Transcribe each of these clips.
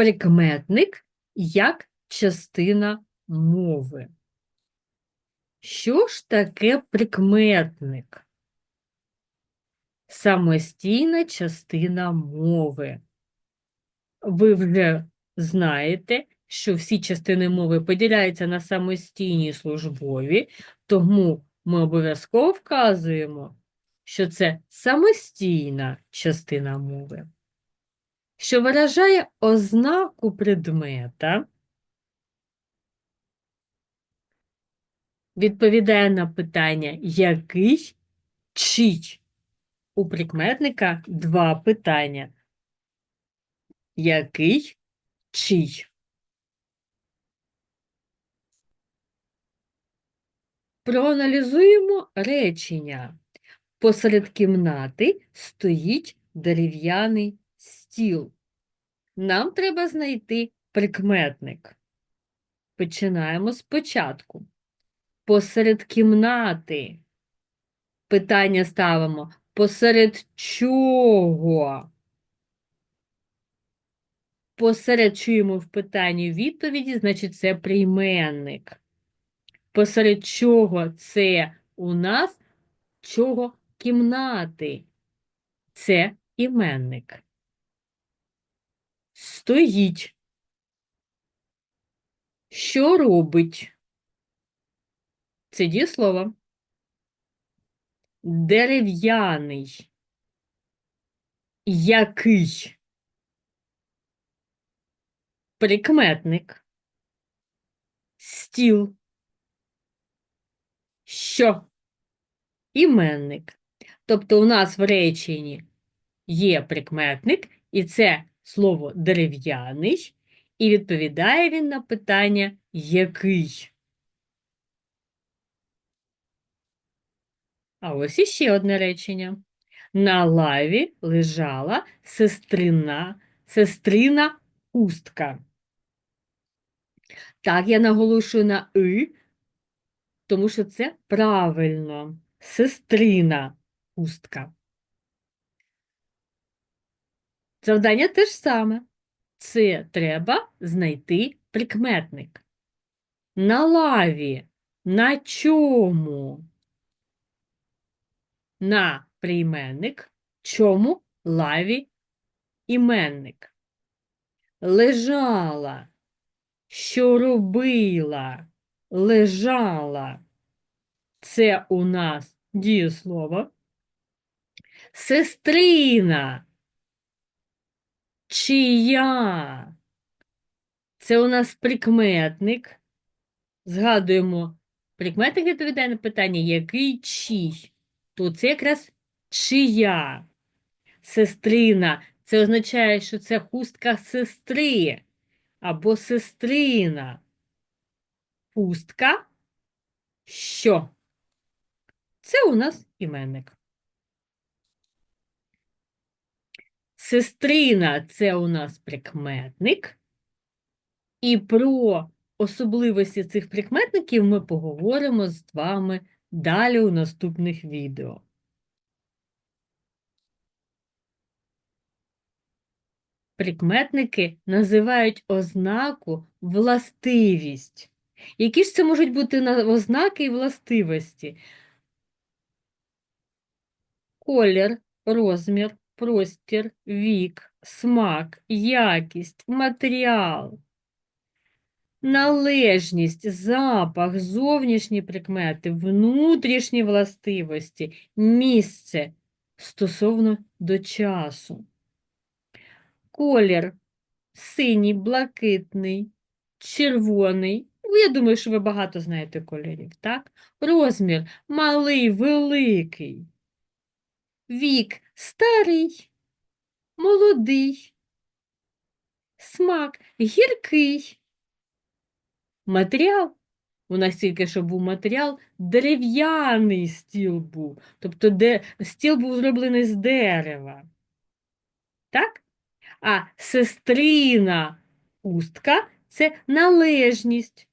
прикметник як частина мови. Що ж таке прикметник? Самостійна частина мови. Ви вже знаєте, що всі частини мови поділяються на самостійні службові, тому ми обов'язково вказуємо, що це самостійна частина мови, що виражає ознаку предмета, відповідає на питання який, чий. У прикметника два питання. Який, чий. Проаналізуємо речення. Посеред кімнати стоїть дерев'яний стіл. Нам треба знайти прикметник. Починаємо спочатку. Посеред кімнати. Питання ставимо. Посеред чого? Посеред чуємо в питанні відповіді, значить це прийменник. Посеред чого це у нас чого кімнати? Це іменник. Стоїть. Що робить? Це дієслово. Дерев'яний. Який? Прикметник. Стіл. Що? Іменник. Тобто у нас в реченні є прикметник, і це слово дерев'яний, і відповідає він на питання який. А ось іще одне речення. На лаві лежала сестрина, сестрина хустка. Так, я наголошую на «и», тому що це правильно. Сестрина хустка. Завдання те ж саме. Це треба знайти прикметник. На лаві. На чому? На прийменник. Чому лаві іменник? Лежала. Що робила? Лежала. Це у нас дієслово. Сестрина. Чия? Це у нас прикметник. Згадуємо, прикметник відповідає на питання, який чий. То це якраз чия. Сестрина. Це означає, що це хустка сестри або сестрина. Хустка. Що? Це у нас іменник. Сестрина це у нас прикметник. І про особливості цих прикметників ми поговоримо з вами далі у наступних відео. Прикметники називають ознаку властивість. Які ж це можуть бути ознаки і властивості? Колір, розмір, простір, вік, смак, якість, матеріал, належність, запах, зовнішні прикмети, внутрішні властивості, місце стосовно до часу. Колір синій, блакитний, червоний. Ну, Я думаю, що ви багато знаєте кольорів, так? Розмір малий, великий. Вік старий, молодий. Смак гіркий. Матеріал. У нас тільки що був матеріал, дерев'яний стіл був. Тобто де, стіл був зроблений з дерева. Так? А сестрина хустка це належність.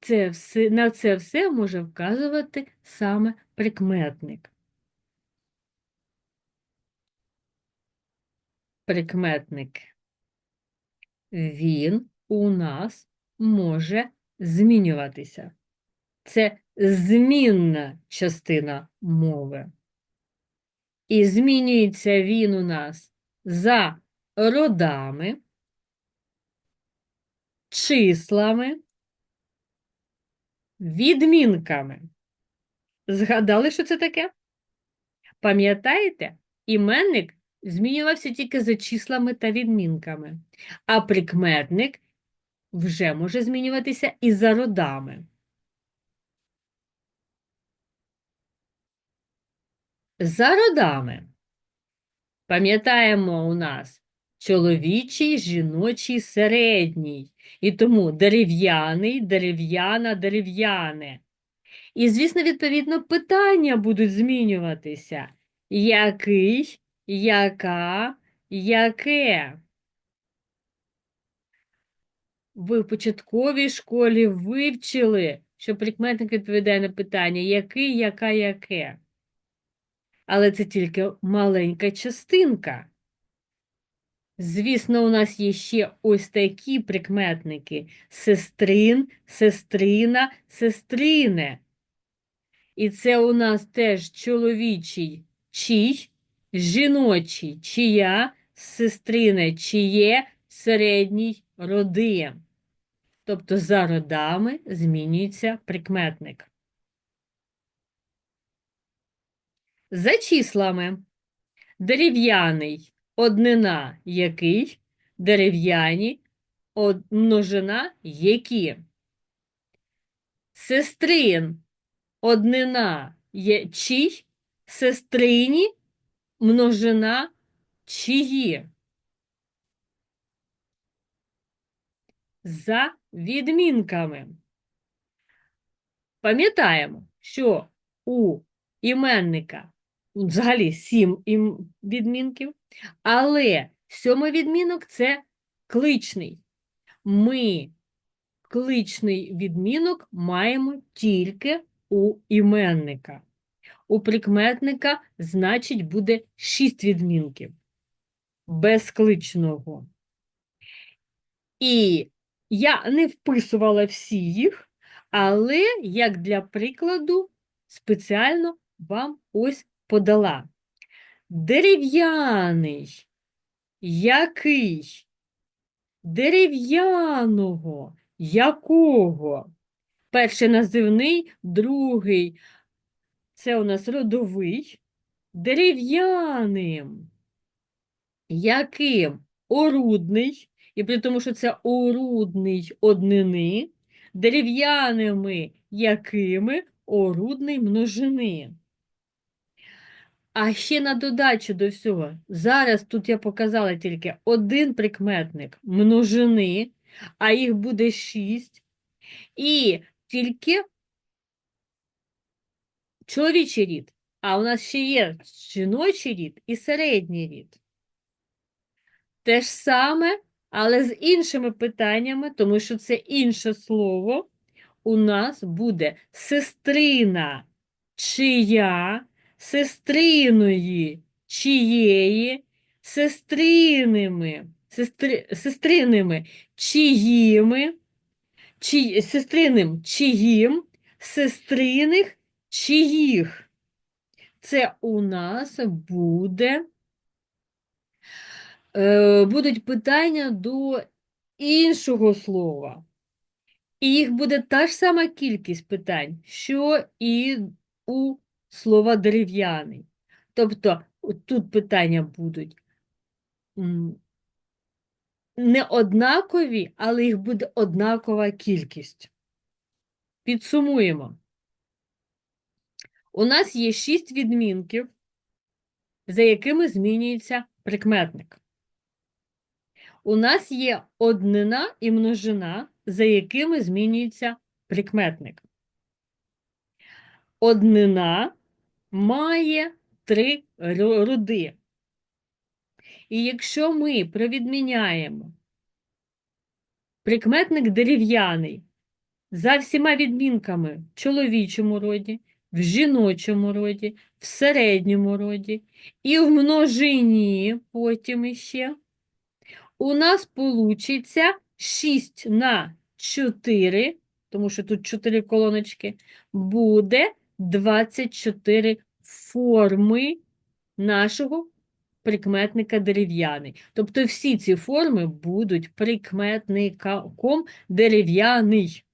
Це все, на це все може вказувати саме прикметник. прикметник. Він у нас може змінюватися. Це змінна частина мови. І змінюється він у нас за родами, числами, відмінками. Згадали, що це таке? Пам'ятаєте, іменник змінювався тільки за числами та відмінками, а прикметник вже може змінюватися і за родами. За родами. Пам'ятаємо у нас чоловічий, жіночий, середній. І тому дерев'яний, дерев'яна, дерев'яне. І, звісно, відповідно, питання будуть змінюватися. Який, яка, яке. Ви в початковій школі вивчили, що прикметник відповідає на питання який, яка, яке. Але це тільки маленька частинка. Звісно, у нас є ще ось такі прикметники: сестрин, сестрина, сестрине. І це у нас теж чоловічий чий, жіночий чия, сестрине чиє, середній роди. Тобто за родами змінюється прикметник. За числами дерев'яний однина який, дерев'яні, множина які. Сестрин однина є чий, сестрині множина чиї. За відмінками. Пам'ятаємо, що у іменника взагалі сім ім- відмінків, але сьомий відмінок це кличний. Ми кличний відмінок маємо тільки у іменника. У прикметника, значить, буде шість відмінків без кличного. І я не вписувала всі їх, але як для прикладу спеціально вам ось подала. Дерев'яний, який, дерев'яного, якого. Перший називний, другий. Це у нас родовий, дерев'яним, яким? Орудний, і при тому, що це орудний однини, дерев'яними якими? Орудний множини. А ще на додачу до всього, зараз тут я показала тільки один прикметник множини, а їх буде шість, і тільки чоловічий рід, а у нас ще є жіночий рід і середній рід. Те ж саме, але з іншими питаннями, тому що це інше слово, у нас буде сестрина чия, сестриної чиєї, сестриними, сестри, сестриними чиїми, чи, сестриним чиїм, сестриних чиїх. Це у нас буде, е, будуть питання до іншого слова. І їх буде та ж сама кількість питань, що і у слова дерев'яний. Тобто тут питання будуть не однакові, але їх буде однакова кількість. Підсумуємо. У нас є шість відмінків, за якими змінюється прикметник. У нас є однина і множина, за якими змінюється прикметник. Однина має три роди. І якщо ми провідміняємо прикметник дерев'яний за всіма відмінками в чоловічому роді, в жіночому роді, в середньому роді і в множині потім іще, у нас получиться 6 на 4, тому що тут 4 колоночки, буде 24 форми нашого прикметника дерев'яний. Тобто всі ці форми будуть прикметником дерев'яний.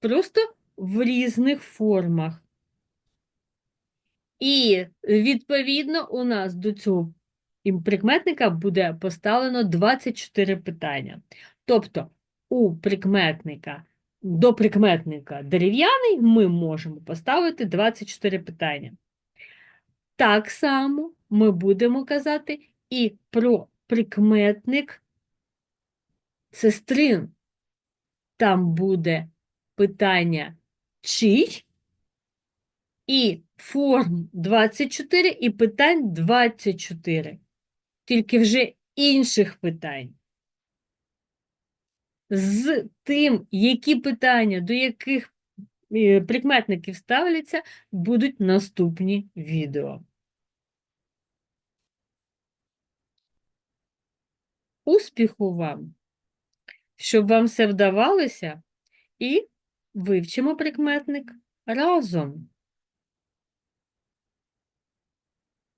Просто в різних формах. І, відповідно, у нас до цього прикметника буде поставлено 24 питання. Тобто, у прикметника, до прикметника дерев'яний ми можемо поставити 24 питання. Так само ми будемо казати і про прикметник сестрин. Там буде питання чий і форм 24 і питань 24. Тільки вже інших питань. З тим, які питання до яких е, прикметників ставляться, будуть наступні відео. Успіху вам! Щоб вам все вдавалося, і вивчимо прикметник разом.